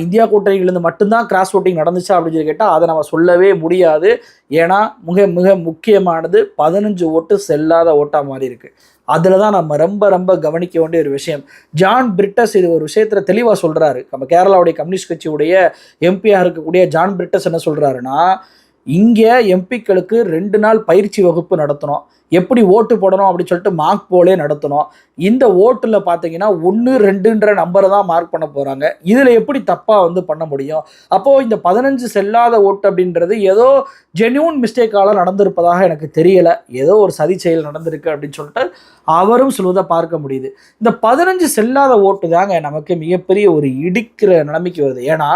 India கூட்டணியிலிருந்து மட்டும்தான் cross voting நடந்துச்சா அப்படின்னு சொல்லி கேட்டால் அதை நம்ம சொல்லவே முடியாது. ஏன்னா மிக மிக முக்கியமானது பதினஞ்சு ஓட்டு செல்லாத ஓட்டா மாதிரி இருக்குது அதில் தான் நம்ம ரொம்ப ரொம்ப கவனிக்க வேண்டிய ஒரு விஷயம். ஜான் பிரிட்டஸ் இது ஒரு விஷயத்தில் தெளிவாக சொல்கிறாரு நம்ம கேரளாவுடைய கம்யூனிஸ்ட் கட்சியுடைய எம்பியாக இருக்கக்கூடிய ஜான் பிரிட்டஸ் என்ன சொல்கிறாருன்னா இங்கே எம்பிக்களுக்கு ரெண்டு நாள் பயிற்சி வகுப்பு நடத்தணும். எப்படி ஓட்டு போடணும் அப்படின்னு சொல்லிட்டு மார்க் போலே நடத்தணும். இந்த ஓட்டில் பார்த்தீங்கன்னா ஒன்று ரெண்டுன்ற நம்பரை தான் மார்க் பண்ண போகிறாங்க இதில் எப்படி தப்பாக வந்து பண்ண முடியும்? அப்போது இந்த பதினஞ்சு செல்லாத ஓட்டு அப்படின்றது ஏதோ ஜென்யூன் மிஸ்டேக்கால் நடந்திருப்பதாக எனக்கு தெரியலை. ஏதோ ஒரு சதி செயல் நடந்திருக்கு அப்படின்னு சொல்லிட்டு அவரும் சொல்வதை பார்க்க முடியுது. இந்த பதினஞ்சு செல்லாத ஓட்டு தாங்க நமக்கு மிகப்பெரிய ஒரு இடிக்கிற நிலைமைக்கு வருது. ஏன்னா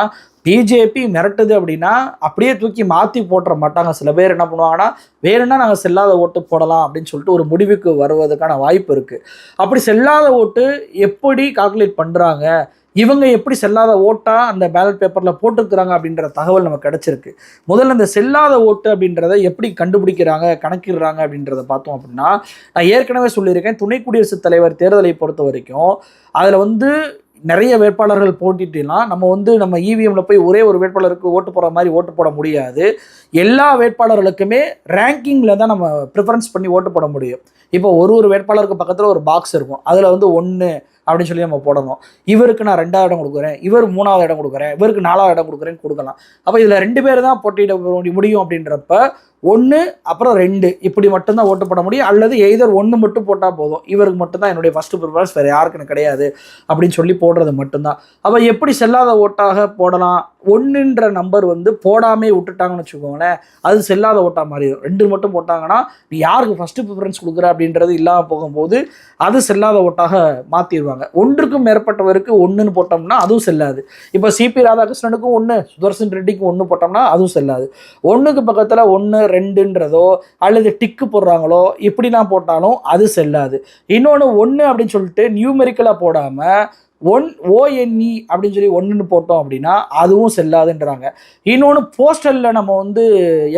பிஜேபி மிரட்டுது அப்படின்னா அப்படியே தூக்கி மாற்றி போட்டுற மாட்டாங்க. சில பேர் என்ன பண்ணுவாங்கன்னா வேணும்னா நாங்கள் செல்லாத ஓட்டு போடலாம்? அப்படின்னு சொல்லிட்டு ஒரு முடிவுக்கு வருவதற்கான வாய்ப்பு இருக்குது அப்படி செல்லாத ஓட்டு எப்படி கால்குலேட் பண்ணுறாங்க இவங்க எப்படி செல்லாத ஓட்டாக அந்த பேலட் பேப்பரில் போட்டிருக்கிறாங்க அப்படின்ற தகவல் நமக்கு கிடச்சிருக்கு. முதல்ல இந்த செல்லாத ஓட்டு அப்படின்றத எப்படி கண்டுபிடிக்கிறாங்க கணக்கிடுறாங்க அப்படின்றத பார்த்தோம் அப்படின்னா நான் ஏற்கனவே சொல்லியிருக்கேன் துணை குடியரசுத் தலைவர் தேர்தலை பொறுத்த வரைக்கும் அதில் வந்து நிறைய வேட்பாளர்கள் போட்டிட்டுலாம் நம்ம வந்து நம்ம இவிஎம்ல போய் ஒரே ஒரு வேட்பாளருக்கு ஓட்டு போடுற மாதிரி ஓட்டு போட முடியாது. எல்லா வேட்பாளர்களுக்குமே ரேங்கிங்கில் தான் நம்ம ப்ரிஃபரன்ஸ் பண்ணி ஓட்டு போட முடியும். இப்போ ஒரு ஒரு வேட்பாளருக்கு பக்கத்தில் ஒரு பாக்ஸ் இருக்கும். அதில் வந்து ஒன்று அப்படின்னு சொல்லி நம்ம போடணும். இவருக்கு நான் ரெண்டாவது இடம் கொடுக்குறேன். இவர் மூணாவது இடம் கொடுக்குறேன். இவருக்கு நாலாவது இடம் கொடுக்குறேன்னு கொடுக்கலாம். அப்போ இதில் ரெண்டு பேர் தான் போட்டியிட முடியும் அப்படின்றப்ப ஒன்று அப்புறம் ரெண்டு. இப்படி மட்டும்தான் ஓட்டு போட முடியும். அல்லது எய்தர் ஒன்று மட்டும் போட்டால் போதும். இவருக்கு மட்டும்தான் என்னுடைய ஃபஸ்ட்டு ப்ரிஃபரன்ஸ் வேறு யாருக்கு எனக்கு கிடையாது. அப்படின்னு சொல்லி போடுறது மட்டும்தான். அப்போ எப்படி செல்லாத ஓட்டாக போடலாம்? ஒன்றுன்ற நம்பர் வந்து போடாமே விட்டுட்டாங்கன்னு வச்சுக்கோங்களேன் அது செல்லாத ஓட்டாக மாறிடும். ரெண்டு மட்டும் போட்டாங்கன்னா நீ யாருக்கு ஃபஸ்ட்டு ப்ரிஃபரன்ஸ் கொடுக்குற அப்படின்றது இல்லாமல் போகும்போது அது செல்லாத ஓட்டாக மாற்றிடுவாங்க ஒன்றுக்கும் மேற்பட்டவருக்கு ஒன்றுன்னு போட்டோம்னா அதுவும் செல்லாது. இப்போ சிபி ராதாகிருஷ்ணனுக்கும் ஒன்று சுதர்சன் ரெட்டிக்கும் ஒன்று போட்டோம்னா அதுவும் செல்லாது. ஒன்றுக்கு பக்கத்தில் ஒன்று ரெண்டுன்றதோ அல்லது டிக்கு போடுறாங்களோ இப்படிலாம் போட்டாலும் அது செல்லாது. இன்னொன்று ஒன்று அப்படின்னு சொல்லிட்டு நியூமெரிக்கலாக போடாமல் ஒன் ஓஎன்இ அப்படின்னு சொல்லி ஒன்றுன்னு போட்டோம் அப்படின்னா அதுவும் செல்லாதுன்றாங்க. இன்னொன்று போஸ்டலில் நம்ம வந்து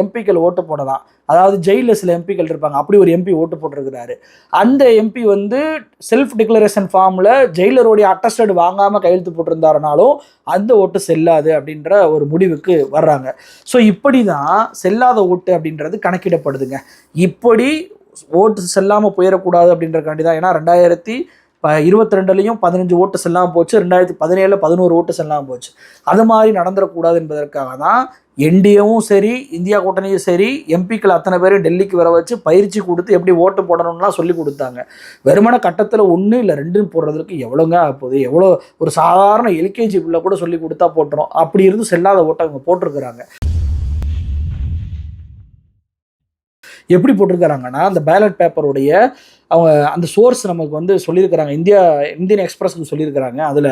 எம்பிக்கள் ஓட்டு போடலாம். அதாவது ஜெயிலில் சில எம்பிக்கள் இருப்பாங்க. அப்படி ஒரு எம்பி ஓட்டு போட்டிருக்கிறாரு. அந்த எம்பி வந்து செல்ஃப் டிக்ளரேஷன் ஃபார்மில் ஜெயிலருடைய அட்டஸ்டட் வாங்காமல் கையெழுத்து போட்டிருந்தாருனாலும் அந்த ஓட்டு செல்லாது அப்படின்ற ஒரு முடிவுக்கு வர்றாங்க. ஸோ இப்படி தான் செல்லாத ஓட்டு அப்படின்றது கணக்கிடப்படுதுங்க. இப்படி ஓட்டு செல்லாமல் போயிடக்கூடாது அப்படின்றக்காண்டி தான் ஏன்னா ரெண்டாயிரத்தி இப்போ இருபத்தி ரெண்டுலையும் பதினஞ்சு ஓட்டு செல்லாமல் போச்சு. ரெண்டாயிரத்தி பதினேழில் பதினோரு ஓட்டு செல்லாமல் போச்சு. அது மாதிரி நடந்துடக்கூடாது என்பதற்காக தான் என்டிஏவும் சரி இந்தியா கூட்டணியும் சரி எம்பிக்கள் அத்தனை பேரும் டெல்லிக்கு வர வச்சு பயிற்சி கொடுத்து எப்படி ஓட்டு போடணும்லாம் சொல்லி கொடுத்தாங்க. வெறுமன கட்டத்தில் ஒன்று இல்லை ரெண்டுன்னு போடுறதுக்கு எவ்வளோங்க போகுது எவ்வளோ ஒரு சாதாரண எல்கேஜி பிள்ளை கூட சொல்லி கொடுத்தா போட்டுரும். அப்படி இருந்து செல்லாத ஓட்டை அவங்க போட்டிருக்கிறாங்க. எப்படி போட்டிருக்கிறாங்கன்னா அந்த பேலட் பேப்பருடைய அவங்க அந்த சோர்ஸ் நமக்கு வந்து சொல்லியிருக்கிறாங்க இந்தியா இந்தியன் எக்ஸ்பிரஸ்க்கு சொல்லியிருக்கிறாங்க அதில்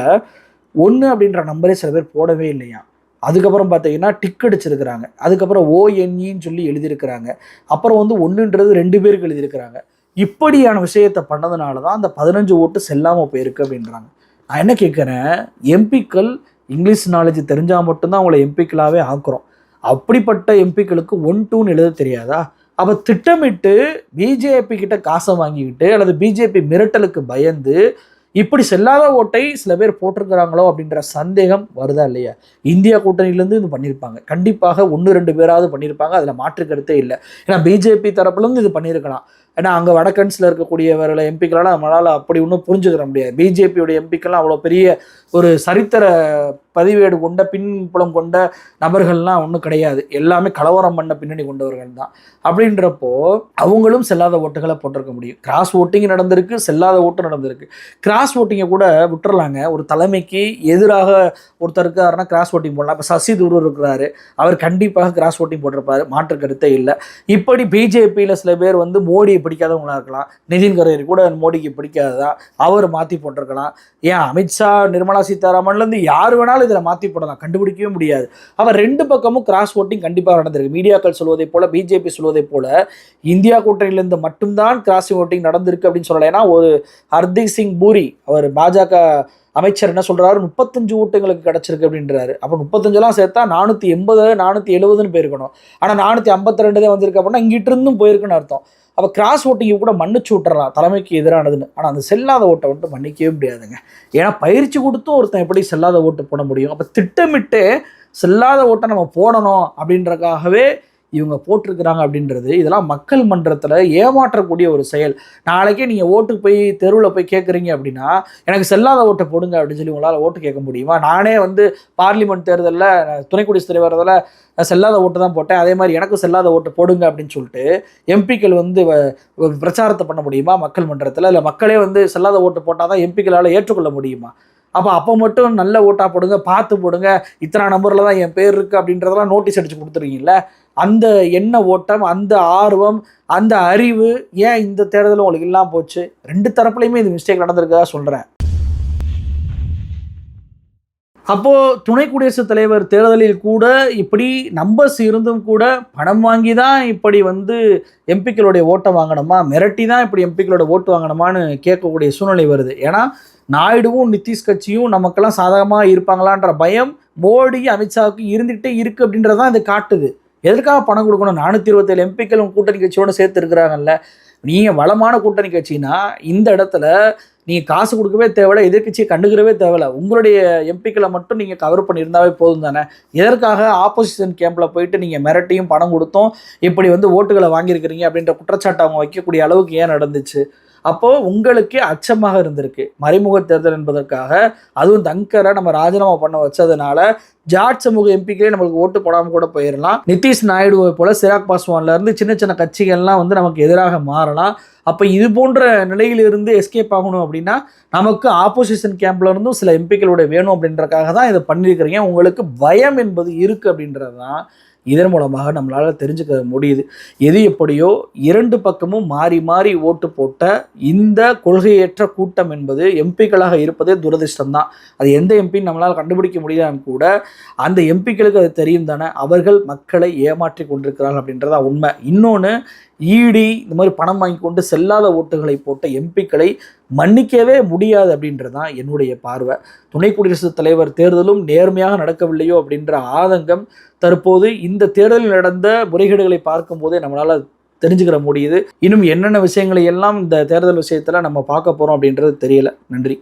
ஒன்று அப்படின்ற நம்பரே சில பேர் போடவே இல்லையா? அதுக்கப்புறம் பார்த்தீங்கன்னா டிக் அடிச்சிருக்கிறாங்க. அதுக்கப்புறம் ஓஎன்இன்னு சொல்லி எழுதியிருக்கிறாங்க. அப்புறம் வந்து ஒன்றுன்றது ரெண்டு பேருக்கு எழுதியிருக்கிறாங்க. இப்படியான விஷயத்தை பண்ணதுனால தான் அந்த பதினஞ்சு ஓட்டு செல்லாமல் போயிருக்கு அப்படின்றாங்க. நான் என்ன கேட்குறேன் எம்பிக்கள் இங்கிலீஷ் நாலேஜ் தெரிஞ்சால் மட்டும்தான் அவங்கள எம்பிக்களாகவே ஆக்குறோம். அப்படிப்பட்ட எம்பிக்களுக்கு ஒன் டூன்னு எழுத தெரியாதா? அப்போ திட்டமிட்டு பிஜேபி கிட்ட காசை வாங்கிக்கிட்டு அல்லது பிஜேபி மிரட்டலுக்கு பயந்து இப்படி செல்லாத ஓட்டை சில பேர் போட்டிருக்கிறாங்களோ அப்படின்ற சந்தேகம் வருதா இல்லையா? இந்தியா கூட்டணியிலேருந்து இது பண்ணியிருப்பாங்க. கண்டிப்பாக ஒன்று ரெண்டு பேராவது பண்ணியிருப்பாங்க. அதில் மாற்று கருத்தே இல்லை. ஏன்னா பிஜேபி தரப்புலேருந்து இது பண்ணியிருக்கலாம். ஏன்னா அங்கே வடக்கன்ஸில் இருக்கக்கூடியவர்களை எம்பிக்களால் நம்மளால் அப்படி ஒன்றும் புரிஞ்சுக்கிற முடியாது. பிஜேபியோட எம்பிக்கெல்லாம் அவ்வளோ பெரிய ஒரு சரித்திர பதிவேடு கொண்ட பின்புலம் கொண்ட நபர்கள்லாம் ஒன்றும் கிடையாது. எல்லாமே கலவரம் பண்ண பின்னணி கொண்டவர்கள் தான். அப்படின்றப்போ அவங்களும் செல்லாத ஓட்டுகளை போட்டிருக்க முடியும். கிராஸ் ஓட்டிங் நடந்திருக்கு செல்லாத ஓட்டு நடந்திருக்கு. கிராஸ் ஓட்டிங்கை கூட விட்டுறலாங்க. ஒரு தலைமைக்கு எதிராக ஒருத்தர் இருக்காருன்னா கிராஸ் ஓட்டிங் போடலாம். இப்போ சசி தூரூர் இருக்கிறாரு. அவர் கண்டிப்பாக கிராஸ் ஓட்டிங் போட்டிருப்பாரு. மாற்று கருத்தே இல்லை. இப்படி பிஜேபியில் சில பேர் வந்து மோடியை பிடிக்காதவங்களா இருக்கலாம். நிதின் கட்கரி கூட மோடிக்கு பிடிக்காததா? அவர் மாற்றி போட்டிருக்கலாம். ஏன் அமித்ஷா நிர்மலா சீதாராமன்லேருந்து யார் வேணாலும் இதில் மாற்றி போடலாம். கண்டுபிடிக்கவே முடியாது. அவர் ரெண்டு பக்கமும் கிராஸ் ஓட்டிங் கண்டிப்பாக நடந்திருக்கு. மீடியாக்கள் சொல்வதை போல பிஜேபி சொல்வதை போல் இந்தியா கூட்டணியிலேருந்து மட்டும்தான் கிராஸ் ஓட்டிங் நடந்திருக்கு அப்படின்னு சொல்லலை. ஏன்னா ஒரு ஹர்தீப் சிங் பூரி அவர் பாஜக அமைச்சர் என்ன சொல்கிறாரு முப்பத்தஞ்சு ஓட்டுங்களுக்கு கிடச்சிருக்கு அப்படின்றாரு. அப்போ முப்பத்தஞ்செல்லாம் சேர்த்தா நானூற்றி எண்பது நானூற்றி எழுபதுன்னு போயிருக்கணும். ஆனால் நானூற்றி ஐம்பத்தி ரெண்டு தான் வந்திருக்கு அப்படின்னா இங்கிட்டிருந்தும் போயிருக்குன்னு அர்த்தம். அப்போ கிராஸ் ஓட்டிங்கை கூட மன்னிச்சு விட்டுறலாம். தலைமைக்கு எதிரானதுன்னு. ஆனால் அந்த செல்லாத ஓட்டை வந்துட்டு மன்னிக்கவே முடியாதுங்க. ஏன்னா பயிற்சி கொடுத்தும் ஒருத்தன் எப்படி செல்லாத ஓட்டு போட முடியும்? அப்போ திட்டமிட்டு செல்லாத ஓட்டை நம்ம போடணும் அப்படின்றக்காகவே இவங்க போட்டிருக்கிறாங்க அப்படின்றது இதெல்லாம் மக்கள் மன்றத்தில் ஏமாற்றக்கூடிய ஒரு செயல். நாளைக்கே நீங்கள் ஓட்டுக்கு போய் தெருவில் போய் கேட்குறீங்க அப்படின்னா எனக்கு செல்லாத ஓட்டை போடுங்க அப்படின்னு சொல்லி உங்களால் ஓட்டு கேட்க முடியுமா? நானே வந்து பார்லிமெண்ட் தேர்தலில் துணை குடியரசுத் தலைவரதில் செல்லாத ஓட்டு தான் போட்டேன். அதே மாதிரி எனக்கு செல்லாத ஓட்டு போடுங்க அப்படின்னு சொல்லிட்டு எம்பிக்கள் வந்து வ- பிரச்சாரத்தை பண்ண முடியுமா? மக்கள் மன்றத்தில்? இல்லை மக்களே வந்து செல்லாத ஓட்டு போட்டால் தான் எம்பிக்களால் ஏற்றுக்கொள்ள முடியுமா? அப்போ அப்போ மட்டும் நல்ல ஓட்டாக போடுங்க பார்த்து போடுங்க. இத்தனை நம்பரில் தான் என் பேர் இருக்குது அப்படின்றதெல்லாம் நோட்டீஸ் அடித்து கொடுத்துருக்கீங்கள அந்த எண்ண ஓட்டம் அந்த ஆர்வம் அந்த அறிவு ஏன் இந்த தேர்தலும் உங்களுக்கு இல்லாமல் போச்சு? ரெண்டு தரப்புலையுமே இது மிஸ்டேக் நடந்திருக்கதா சொல்கிறேன் அப்போது துணை குடியரசுத் தலைவர் தேர்தலில் கூட இப்படி நம்பர்ஸ் இருந்தும் கூட பணம் வாங்கி தான் இப்படி வந்து எம்பிக்களுடைய ஓட்டை வாங்கணுமா? மிரட்டி தான் இப்படி எம்பிக்களோட ஓட்டு வாங்கணுமான்னு கேட்கக்கூடிய சூழ்நிலை வருது. ஏன்னா நாயுடுவும் நிதிஷ் கட்சியும் நமக்கெல்லாம் சாதகமாக இருப்பாங்களான்ற பயம் மோடி அமித்ஷாவுக்கு இருந்துகிட்டே இருக்கு அப்படின்றதான் இது காட்டுது. எதற்காக பணம் கொடுக்கணும்? நானூற்றி இருபத்தேழு எம்பிக்களும் கூட்டணி கட்சியோடு சேர்த்து இருக்கிறாங்கல்ல நீங்கள் வளமான கூட்டணி கட்சின்னா இந்த இடத்துல நீங்கள் காசு கொடுக்கவே தேவையில்ல எதிர்க்கட்சியை கண்டுக்கிறவே தேவையில்ல. உங்களுடைய எம்பிக்களை மட்டும் நீங்கள் கவர் பண்ணியிருந்தாவே போதும் தானே? எதற்காக ஆப்போசிஷன் கேம்பில் போயிட்டு நீங்கள் மிரட்டியும் பணம் கொடுத்தும் இப்படி வந்து ஓட்டுகளை வாங்கியிருக்கிறீங்க அப்படின்ற குற்றச்சாட்டு அவங்க வைக்கக்கூடிய அளவுக்கு ஏன் நடந்துச்சு? அப்போது உங்களுக்கு அச்சமாக இருந்திருக்கு. மறைமுக தேர்தல் என்பதற்காக அதுவும் தங்கரை நம்ம ராஜினாமா பண்ண வச்சதுனால ஜாட் சமூக எம்பிக்களே நம்மளுக்கு ஓட்டு போடாமல் கூட போயிடலாம் நிதிஷ் நாயுடுவை போல சிராக் பாஸ்வான்ல இருந்து சின்ன சின்ன கட்சிகள்லாம் வந்து நமக்கு எதிராக மாறலாம். அப்போ இது போன்ற நிலையிலிருந்து எஸ்கேப் ஆகணும் அப்படின்னா நமக்கு ஆப்போசிஷன் கேம்ப்ல இருந்தும் சில எம்பிக்களோட வேணும் அப்படின்றக்காக தான் இதை பண்ணியிருக்கிறீங்க உங்களுக்கு பயம் என்பது இருக்கு அப்படின்றது தான் இதன் மூலமாக நம்மளால் தெரிஞ்சுக்க முடியுது. எது எப்படியோ இரண்டு பக்கமும் மாறி மாறி ஓட்டு போட்ட இந்த கொள்கையற்ற கூட்டம் என்பது எம்பிக்களாக இருப்பதே துரதிர்ஷ்டம் தான் அது எந்த எம்பின்னு நம்மளால் கண்டுபிடிக்க முடியலான்னு கூட அந்த எம்பிக்களுக்கு அது தெரியும் தானே? அவர்கள் மக்களை ஏமாற்றி கொண்டிருக்கிறார்கள் அப்படின்றதா உண்மை. இன்னொன்று ஈடி இந்த மாதிரி பணம் வாங்கி கொண்டு செல்லாத ஓட்டுகளை போட்ட எம்பிக்களை மன்னிக்கவே முடியாது அப்படின்றது தான் என்னுடைய பார்வை. துணை குடியரசுத் தலைவர் தேர்தலும் நேர்மையாக நடக்கவில்லையோ அப்படின்ற ஆதங்கம் தற்போது இந்த தேர்தலில் நடந்த முறைகேடுகளை பார்க்கும்போதே நம்மளால் தெரிஞ்சுக்கிற முடியுது. இன்னும் என்னென்ன விஷயங்களை எல்லாம் இந்த தேர்தல் விஷயத்தில் நம்ம பார்க்க போகிறோம் அப்படின்றது தெரியல. நன்றி.